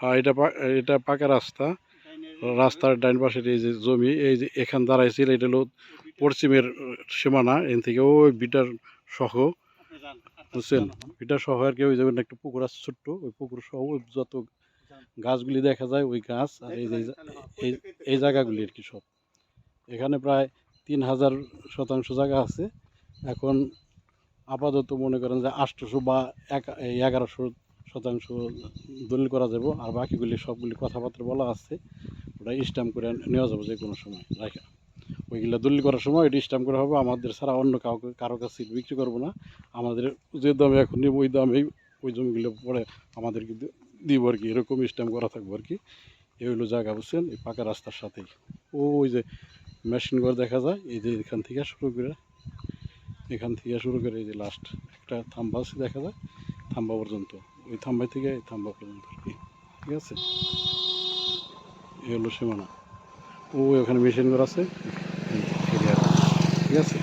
হ্যাঁ এটা এটা পাকা রাস্তা। রাস্তার ডাইন পাশের এই যে জমি এই যে এখান দাঁড়াইছিল এটা হলো পশ্চিমের সীমানা এখান থেকে ওই বিটার সহ। আপনি বুঝছেন? বিটার সহ আর কি ওই যেমন একটা পুকুর আছে ছোট্ট ওই পুকুর সহ যত গাছগুলি দেখা যায় ওই গাছ আর এই যে হ্যাঁ, এই এই জায়গাগুলি আর কি সব। এখানে প্রায় তিন হাজার শতাংশ জায়গা আছে। এখন আপাতত মনে করেন যে আটশোশো বা এক এগারোশো শতাংশ দলিল করা যাব আর বাকিগুলি সবগুলি কথাবার্তা বলা আছে, ওটা স্ট্যাম্প করে নেওয়া যাবে যে কোনো সময়। রাখা ওইগুলো দলিল করার সময় এটা স্ট্যাম্প করা হবে, আমাদের ছাড়া অন্য কাউকে, কারও কাছে বিক্রি করব না। আমাদের যে দামে এখন নিব, ওই দামেই ওই জমিগুলো পরে আমাদেরকে দিব আর কি। এরকম স্ট্যাম্প করা থাকব আর কি। এই হলো জায়গা, বুঝছেন? এই পাকা রাস্তার সাথেই। ওই যে মেশিন ঘর দেখা যায়, এই যে এখান থেকে শুরু করে, এখান থেকে শুরু করে এই যে লাস্ট একটা থাম্বা আছে দেখা যায়, থাম্বা পর্যন্ত। ওই থাম্বাই থেকে এই থাম্বা পর্যন্ত আর কি, ঠিক আছে? এই হলো সীমানা। ও ওখানে মেশিন ঘর আছে ঠিক আছে?